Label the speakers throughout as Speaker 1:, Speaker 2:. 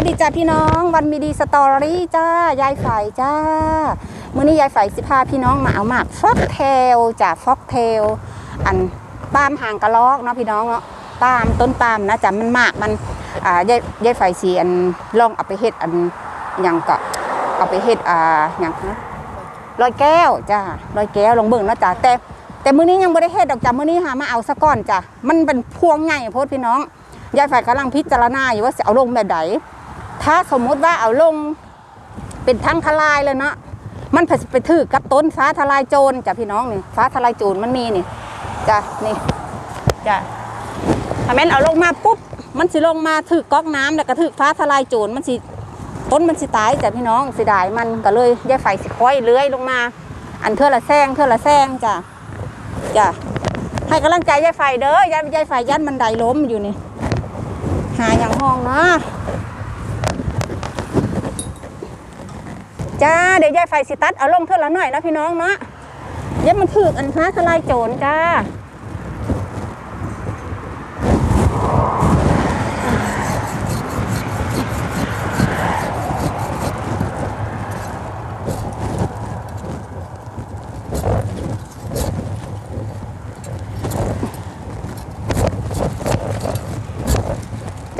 Speaker 1: วัสดีจ้าพี่น้องวันมีดีสตอรี่จ้ายายไฝจ้ามื้อนี้ยายไฝสิพาพี่น้องมาเอาหมากฟอกเทลจ้าฟอกเทลอันปามหางกระลอกเนาะพี่น้องเนาะปามต้นปามนะจ้ะมันหมากมันอ่ายายยายไฝสีอันลองเอาไปเฮ็ดอันหยังก็เอาไปเฮ็ดอ่าหยังนะลอยแก้วจ้าลอยแก้วลองเบิ่งเนาะจ้าแต่แต่มื้อนี้ยังบ่ได้เฮ็ดดอกจ้ามื้อนี้หามาเอาซะก่อนจ้ะมันเป็นพวงใหญ่โพดพี่น้องยายไฝกำลังพิจารณาอยู่ว่าสิเอาลงแบบใด ถ้าสมมุติว่าเอาลงเป็นทั้งทลายเลยเนาะมันไปถือกับต้นฟ้าทลายโจรจ้ะพี่น้องนี่ฟ้าทลายโจรมันมีนี่จ้ะนี่จ้ะถ้าแม่นเอาลงมาปุ๊บมันสิลงมาถือก๊อกน้ำแล้วก็ถือฟ้าทลายโจรมันสิต้นมันสิตายจ้ะพี่น้องสิได้มันก็เลยยายไฟสิค่อยเลื้อยลงมา อันเทื่อละแซงเทื่อละแซงจ้ะจ้ะให้กำลังใจยายไฟเด้อยายยายไฟยันมันไดล้มอยู่นี่หาอย่างห้องเนาะ จ้าเดี๋ยวยายไฟสิตัดเอาลงเท่าละหน่อยนะพี่น้องเนาะเดี๋ยวมันถืออันฟ้าทลายโจรจ้า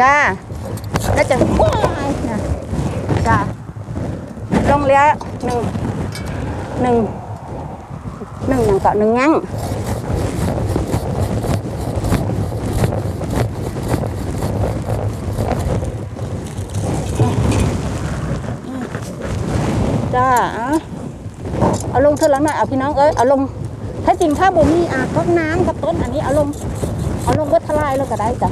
Speaker 1: จ้าแล้วจะว้ายนะจ้า ลงเรือหนึ่งหนึ่งหนึ่งอย่างก็หนึ่งงั้งจ้าเอาเอาลงเท่าไหร่หน่อยเอาพี่น้องเอ้ยเอาลงถ้าจริงถ้าบ่มีอะก๊อกน้ำกับต้นอันนี้เอาลงเอาลงเบิดทลายแล้วก็ได้จ้ะ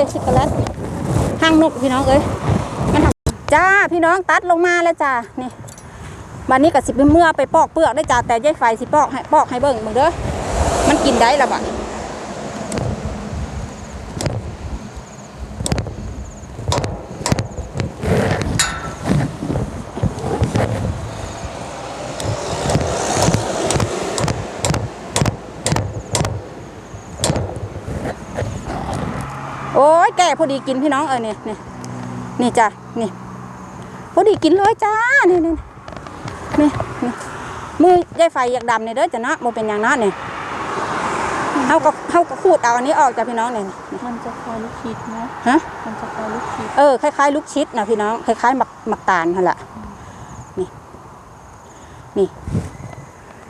Speaker 1: เคชิกโกแลตห้างนกพี่น้องเอ้ยมันทำจ้าพี่น้องตัดลงมาแล้วจ้านี่วันนี้กับสิบเมื่อไปปอกเปลือกได้จ้าแต่ยายไฟสิปอกให้ปอกให้เบิ่งมึงเด้อมันกินได้ละบ่ะ ยแก่พอดีกินพี่น้องเออเนี่ยนี่นี่จ้านี่พอดีกินเลยจ้านี่นี่นี่นี่มือยายไฟอยากดำเนี่ยเด้อจ้ะเนาะโมเป็นอย่างนั้นเนี่ยเขาก็เขาก็ขูดเอาอันนี้ออกจ้ะพี่น้องเนี่ยนี่
Speaker 2: มันจะคล้ายลูกชิดนะ
Speaker 1: ฮะ
Speaker 2: มันจะคล้ายลูกชิด
Speaker 1: เออคล้ายๆลูกชิดนะพี่น้องคล้ายๆหมักหมักตาลนั่นแหละนี่นี่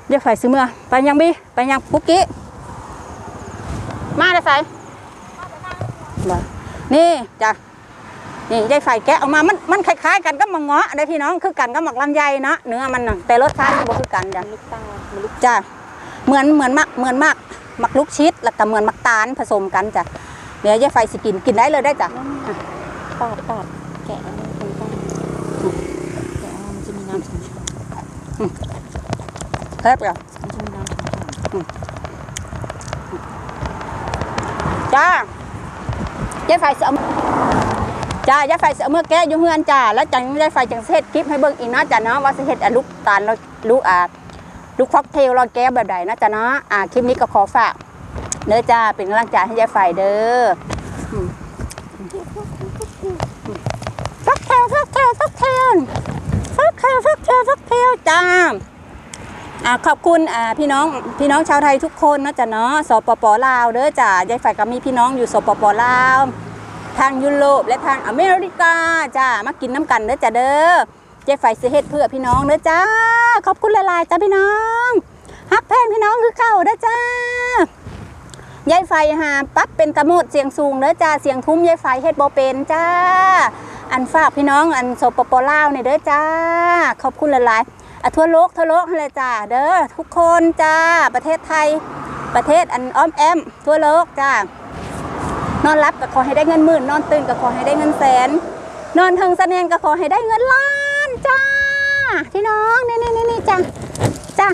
Speaker 1: เดี๋ยวไฟซื้อเมื่อไปยังบีไปยังปุกกี้มาเลยใส่ บ่นี่จ้ะนี่ยายไฟแกะออกมา มันมันคล้ายๆ กันก็มังเงาะได้พี่น้องคือกันก็หมักลำไยเนาะเนื้อมันน่ะแต่รสชาติมันบ่คือกันจ้ะ
Speaker 2: มันลูกตาลมันลูก
Speaker 1: จ้ะเหมือนเหมือนมักเหมือนมักมักลูกชิดแล้วก็เหมือนมักตาลผสมกันจ้ะเดี๋ยวยายไฟสิกินกินได้เลยได้จ้ะ
Speaker 2: ปาดปาดแกะอันนี้คนต้องแกะมันจะมีน้ำฉ่ำ
Speaker 1: เพิ่มก่อน
Speaker 2: ๆมันจะมีน้ำฉ่ำ
Speaker 1: จ้า ย่าไฟเสือจ้าย่าไฟเสือเมื่อแก้ยู่เฮือนจ้าแล้วจังย่าไฟจังสิเฮ็ดคลิปให้เบิ่งอีกนาะจ้ะเนาะว่าสิเฮ็ดอะลูกตาลเราลูกอ่าลูกค็อกเทลลอยแก้วแบบใดนะจ้ะเนาะอ่าคลิปนี้ก็ขอฝากเด้อจ้าเป็นกำลังใจให้ย่าไฟเด้อฟักเทลฟักเทลฟักเทลฟักเทลฟักเทลฟักเทลจ้าอ่า ขอบคุณพี่น้องพี่น้องชาวไทยทุกคนนะจ๊ะเนาะสปปลาวเด้อจ้ะยายฝ่ายก็มีพี่น้องอยู่สปปลาวทางยุโรปและทางอเมริกาจ้ามากินน้ำกันเด้อจ้ะเด้อยายฝ่ายสิเฮ็ดเพื่อพี่น้องเด้อจ้าขอบคุณหลายๆจ้าพี่น้องฮักแพงพี่น้องคือเก่าเด้อจ้ายายไฟหาปั๊บเป็นกระโมดเสียงสูงเด้อจ้าเสียงทุ้มยายไฟเฮ็ดบ่เป็นจ้าอันฝากพี่น้องอันสปปลาวเนี่เด้อจ้าขอบคุณหลายๆ ทั่วโลกทั่วโลกเลยจ้าเด้อทุกคนจ้าประเทศไทย ประเทศอันอ้อมแอม ทั่วโลกจ้านอนรับก็ขอให้ได้เงินหมื่น นอนตื่นก็ขอให้ได้เงินแสน นอนเทิงเสนียนก็ขอให้ได้เงินล้านจ้าพี่น้องนี่นี่นี่จ้าจ้า